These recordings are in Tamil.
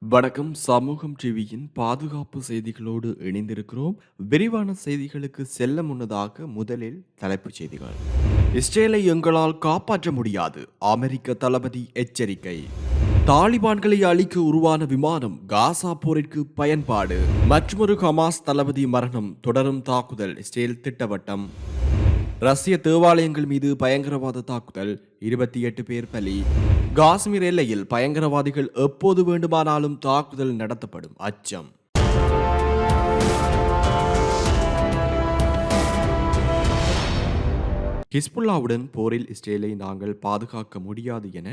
வணக்கம். சமூகம் டிவியின் பாதுகாப்பு செய்திகளோடு இணைந்திருக்கிறோம். விரிவான செய்திகளுக்கு செல்ல முன்னதாக முதலில் தலைப்புச் செய்திகள். இஸ்ரேலை எங்களால் காப்பாற்ற முடியாது. அமெரிக்க தளபதி எச்சரிக்கை. தாலிபான்களை அழிக்க உருவான விமானம் காசா போரிற்கு பயன்பாடு. மற்றொரு ஹமாஸ் தளபதி மரணம் தொடரும் தாக்குதல் இஸ்ரேல் திட்டவட்டம். ரஷ்ய தேவாலயங்கள் மீது பயங்கரவாத தாக்குதல். இருபத்தி எட்டு பேர் பலி. காஷ்மீர் எல்லையில் பயங்கரவாதிகள் எப்போது வேண்டுமானாலும் தாக்குதல் நடத்தப்படும். அச்சம். ஹிஸ்புல்லாவுடன் போரில் இஸ்ரேலை நாங்கள் பாதுகாக்க முடியாது என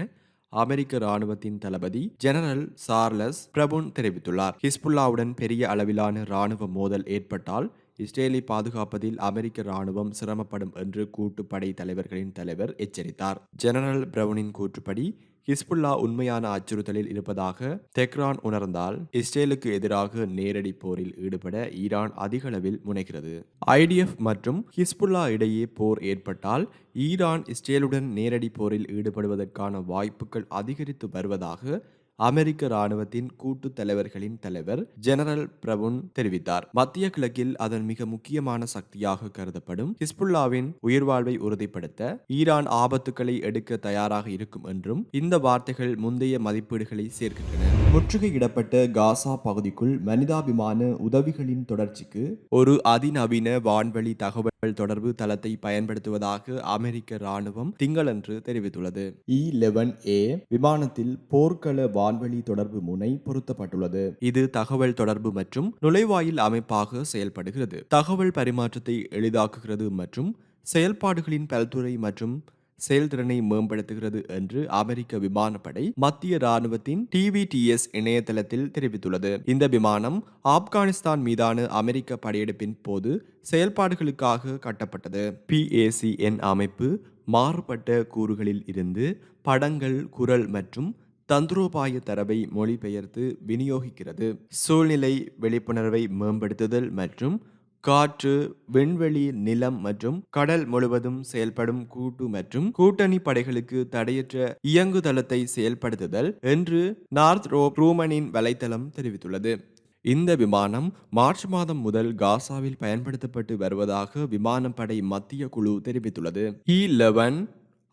அமெரிக்க ராணுவத்தின் தளபதி ஜெனரல் சார்லஸ் பிரபுன் தெரிவித்துள்ளார். ஹிஸ்புல்லாவுடன் பெரிய அளவிலான ராணுவ மோதல் ஏற்பட்டால் இஸ்ரேலை பாதுகாப்பதில் அமெரிக்க ராணுவம் சிரமப்படும் என்று கூட்டுப்படை தலைவர்களின் தலைவர் எச்சரித்தார். ஜெனரல் பிரவுனின் கூற்றுப்படி ஹிஸ்புல்லா உண்மையான அச்சுறுத்தலில் இருப்பதாக தெக்ரான் உணர்ந்தால் இஸ்ரேலுக்கு எதிராக நேரடி போரில் ஈடுபட ஈரான் அதிகளவில் முனைகிறது. ஐடிஎஃப் மற்றும் ஹிஸ்புல்லா இடையே போர் ஏற்பட்டால் ஈரான் இஸ்ரேலுடன் நேரடி போரில் ஈடுபடுவதற்கான வாய்ப்புகள் அதிகரித்து வருவதாக அமெரிக்க ராணுவத்தின் கூட்டு தலைவர்களின் தலைவர் ஜெனரல் பிரவுன் தெரிவித்தார். மத்திய கிழக்கில் அதன் மிக முக்கியமான சக்தியாக கருதப்படும் ஹிஸ்புல்லாவின் உயிர்வாழ்வை உறுதிப்படுத்த ஈரான் ஆபத்துக்களை எடுக்க தயாராக இருக்கும் என்றும் இந்த வார்த்தைகள் முந்தைய மதிப்பீடுகளை சேர்க்கின்றன. முற்றுகையிடப்பட்ட காசா பகுதிக்குள் மனிதாபிமான உதவிகளின் தொடர்ச்சிக்கு ஒரு அதிநவீன வான்வழி தகவல் கப்பல் தொடர்பு தளத்தை பயன்படுத்துவதாக அமெரிக்க ராணுவம் திங்களன்று தெரிவித்துள்ளது. இ லெவன் ஏ விமானத்தில் போர்க்கள வான்வழி தொடர்பு முனை பொருத்தப்பட்டுள்ளது. இது தகவல் தொடர்பு மற்றும் நுழைவாயில் அமைப்பாக செயல்படுகிறது. தகவல் பரிமாற்றத்தை எளிதாக்குகிறது மற்றும் செயல்பாடுகளின் பல்துறை மற்றும் செயல்திறனை மேம்படுத்துகிறது என்று அமெரிக்க விமானப்படை மத்திய ராணுவத்தின் டிவிடிஎஸ் இணையதளத்தில் தெரிவித்துள்ளது. இந்த விமானம் ஆப்கானிஸ்தான் மீதான அமெரிக்க படையெடுப்பின் போது செயல்பாடுகளுக்காக கட்டப்பட்டது. பிஏசிஎன் அமைப்பு மாறுபட்ட கூறுகளில் இருந்து படங்கள் குரல் மற்றும் தந்திரோபாய தரவை மொழிபெயர்த்து விநியோகிக்கிறது. சூழ்நிலை விழிப்புணர்வை மேம்படுத்துதல் மற்றும் காற்று விண்வெளி நிலம் மற்றும் கடல் முழுவதும் செயல்படும் கூட்டு மற்றும் கூட்டணி படைகளுக்கு தடையற்ற இயங்குதளத்தை செயல்படுத்துதல் என்று நார்த் ரோ ரூமனின் வலைத்தளம் தெரிவித்துள்ளது. இந்த விமானம் மார்ச் மாதம் முதல் காசாவில் பயன்படுத்தப்பட்டு வருவதாக விமானப்படை மத்திய குழு தெரிவித்துள்ளது. இ லெவன்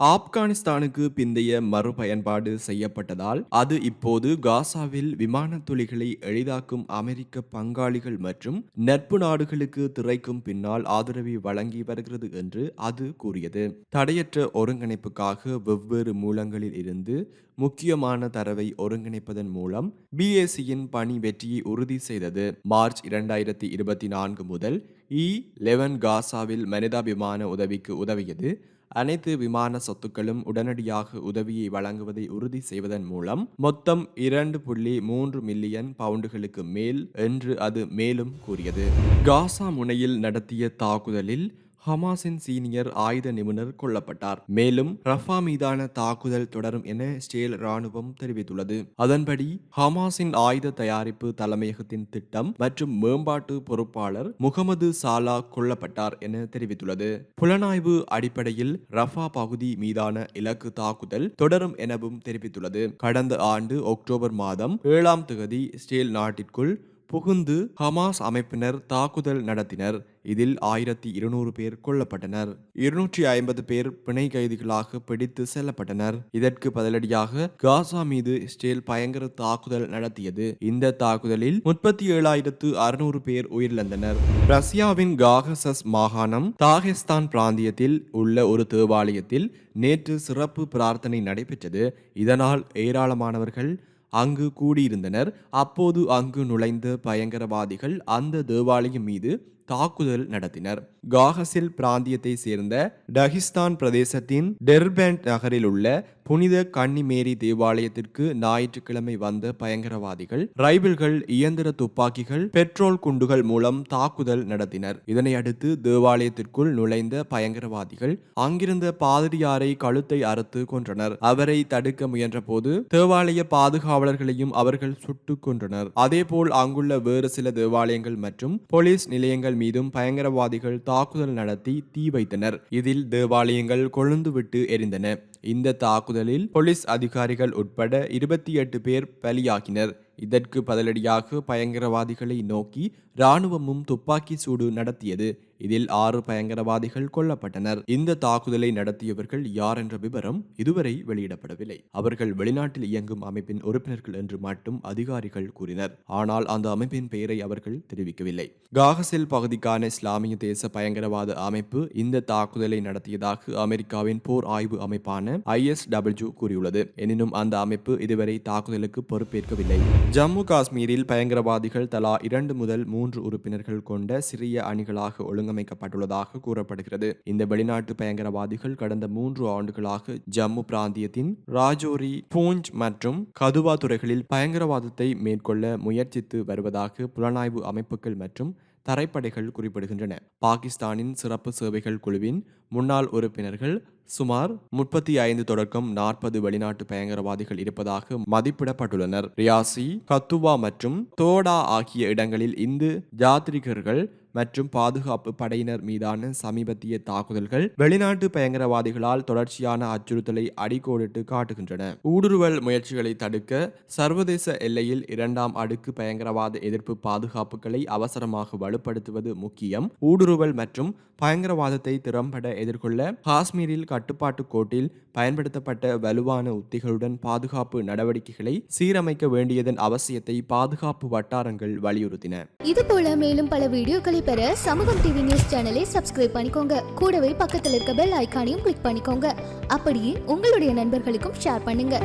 ஆப்கானிஸ்தானுக்கு பிந்தைய மறுபயன்பாடு செய்யப்பட்டதால் அது இப்போது காசாவில் விமான துளிகளை எளிதாக்கும் அமெரிக்க பங்காளிகள் மற்றும் நட்பு நாடுகளுக்கு திரைக்கும் பின்னால் ஆதரவை வழங்கி வருகிறது என்று அது கூறியது. தடையற்ற ஒருங்கிணைப்புக்காக வெவ்வேறு மூலங்களில் இருந்து முக்கியமான தரவை ஒருங்கிணைப்பதன் மூலம் பிஏசியின் பணி வெற்றியை உறுதி செய்தது. மார்ச் இரண்டாயிரத்தி இருபத்தி நான்கு முதல் e இ லெவன் காசாவில் மனிதாபிமான உதவிக்கு உதவியது. அனைத்து விமான சொத்துக்களும் உடனடியாக உதவியை வழங்குவதை உறுதி செய்வதன் மூலம் மொத்தம் இரண்டு புள்ளி மூன்று மில்லியன் பவுண்டுகளுக்கு மேல் என்று அது மேலும் கூறியது. காசா முனையில் நடத்திய தாக்குதலில் ஹமாஸின் சீனியர் ஆயுத நிபுணர் கொல்லப்பட்டார். மேலும் ரஃபா மீதான தாக்குதல் தொடரும் என ஸ்டேல் ராணுவம் தெரிவித்துள்ளது. அதன்படி ஹமாஸின் ஆயுத தயாரிப்பு தலைமையகத்தின் திட்டம் மற்றும் மேம்பாட்டு பொறுப்பாளர் முகமது சாலா கொல்லப்பட்டார் என தெரிவித்துள்ளது. புலனாய்வு அடிப்படையில் ரஃபா பகுதி மீதான இலக்கு தாக்குதல் தொடரும் எனவும் தெரிவித்துள்ளது. கடந்த ஆண்டு அக்டோபர் மாதம் ஏழாம் தேதி ஸ்டேல் நாட்டிற்குள் புகுந்து ஹமாஸ் அமைப்பினர் தாக்குதல் நடத்தினர். இதில் ஆயிரத்தி இருநூறு பேர் கொல்லப்பட்டனர். இருநூற்றி ஐம்பது பேர் பிணை கைதிகளாக பிடித்து செல்லப்பட்டனர். இதற்கு பதிலடியாக காசா மீது இஸ்ரேல் பயங்கர தாக்குதல் நடத்தியது. இந்த தாக்குதலில் முப்பத்தி ஏழாயிரத்து அறுநூறு பேர் உயிரிழந்தனர். ரஷ்யாவின் காகசஸ் மாகாணம் தாகிஸ்தான் பிராந்தியத்தில் உள்ள ஒரு தேவாலயத்தில் நேற்று சிறப்பு பிரார்த்தனை நடைபெற்றது. இதனால் ஏராளமானவர்கள் அங்கு கூடியிருந்தனர். அப்போது அங்கு நுழைந்த பயங்கரவாதிகள் அந்த தேவாலயம் மீது தாக்குதல் நடத்தினர். காகசில் பிராந்தியத்தை சேர்ந்த டகிஸ்தான் பிரதேசத்தின் டெர்பேண்ட் நகரில் உள்ள புனித கன்னிமேரி தேவாலயத்திற்கு ஞாயிற்றுக்கிழமை வந்த பயங்கரவாதிகள் ரைபிள்கள் இயந்திர துப்பாக்கிகள் பெட்ரோல் குண்டுகள் மூலம் தாக்குதல் நடத்தினர். இதனையடுத்து தேவாலயத்திற்குள் நுழைந்த பயங்கரவாதிகள் அங்கிருந்த பாதிரியாரை கழுத்தை அறுத்து கொன்றனர். அவரை தடுக்க முயன்றபோது தேவாலய பாதுகாவலர்களையும் அவர்கள் சுட்டுக் கொன்றனர். அதேபோல் அங்குள்ள வேறு சில தேவாலயங்கள் மற்றும் போலீஸ் நிலையங்கள் மீதும் பயங்கரவாதிகள் தாக்குதல் நடத்தி தீ வைத்தனர். இதில் தேவாலயங்கள் கொழுந்துவிட்டு எரிந்தன. இந்த தாக்குதல் தாக்குதலில் போலீஸ் அதிகாரிகள் உட்பட இருபத்தி எட்டு பேர் பலியாகினர். இதற்கு பதிலடியாக பயங்கரவாதிகளை நோக்கி இராணுவமும் துப்பாக்கி சூடு நடத்தியது. இதில் ஆறு பயங்கரவாதிகள் கொல்லப்பட்டனர். இந்த தாக்குதலை நடத்தியவர்கள் யார் என்ற விவரம் இதுவரை வெளியிடப்படவில்லை. அவர்கள் வெளிநாட்டில் இயங்கும் அமைப்பின் உறுப்பினர்கள் என்று மட்டும் அதிகாரிகள் கூறினர். ஆனால் அந்த அமைப்பின் பெயரை அவர்கள் தெரிவிக்கவில்லை. காகசெல் பகுதிக்கான இஸ்லாமிய தேச பயங்கரவாத அமைப்பு இந்த தாக்குதலை நடத்தியதாக அமெரிக்காவின் போர் ஆய்வு அமைப்பான ஐஎஸ்டபிள்யூ கூறியுள்ளது. எனினும் அந்த அமைப்பு இதுவரை தாக்குதலுக்கு பொறுப்பேற்கவில்லை. ஜம்மு காஷ்மீரில் பயங்கரவாதிகள் தலா இரண்டு முதல் மூன்று உறுப்பினர்கள் கொண்ட சிறிய அணிகளாக ஒழுங்கமைக்கப்பட்டுள்ளதாக கூறப்படுகிறது. இந்த வெளிநாட்டு பயங்கரவாதிகள் கடந்த மூன்று ஆண்டுகளாக ஜம்மு பிராந்தியத்தின் ராஜோரி பூஞ்ச் மற்றும் கதுவா துறைகளில் பயங்கரவாதத்தை மேற்கொள்ள முயற்சித்து வருவதாக புலனாய்வு அமைப்புகள் மற்றும் தரைப்படைகள் குறிப்பிடுகின்றன. பாகிஸ்தானின் சிறப்பு சேவைகள் குழுவின் முன்னாள் உறுப்பினர்கள் சுமார் முப்பத்தி ஐந்து தொடக்கம் நாற்பது வெளிநாட்டு பயங்கரவாதிகள் இருப்பதாக மதிப்பிடப்பட்டுள்ளனர். ரியாசி கத்துவா மற்றும் தோடா ஆகிய இடங்களில் இந்து ஜாத்ரிகர்கள் மற்றும் பாதுகாப்பு படையினர் மீதான சமீபத்திய தாக்குதல்கள் வெளிநாட்டு பயங்கரவாதிகளால் தொடர்ச்சியான அச்சுறுத்தலை அடிக்கோடிட்டு காட்டுகின்றன. ஊடுருவல் முயற்சிகளை தடுக்க சர்வதேச எல்லையில் இரண்டாம் அடுக்கு பயங்கரவாத எதிர்ப்பு பாதுகாப்புகளை அவசரமாக வலுப்படுத்துவது முக்கியம். ஊடுருவல் மற்றும் பயங்கரவாதத்தை திறம்பட எதிர்கொள்ள காஷ்மீரில் கட்டுப்பாட்டு கோட்டில் பயன்படுத்தப்பட்ட வலுவான உத்திகளுடன் பாதுகாப்பு நடவடிக்கைகளை சீரமைக்க வேண்டியதன் அவசியத்தை பாதுகாப்பு வட்டாரங்கள் வலியுறுத்தின. இது போல மேலும் பல வீடியோக்களை பெற சமூகம் டிவி நியூஸ் சேனலை சப்ஸ்கிரைப் பண்ணிக்கோங்க. கூடவே பக்கத்தில் இருக்க பெல் ஐகானையும் கிளிக் பண்ணிக்கோங்க. அப்படியே உங்களுடைய நண்பர்களுக்கும் ஷேர் பண்ணுங்க.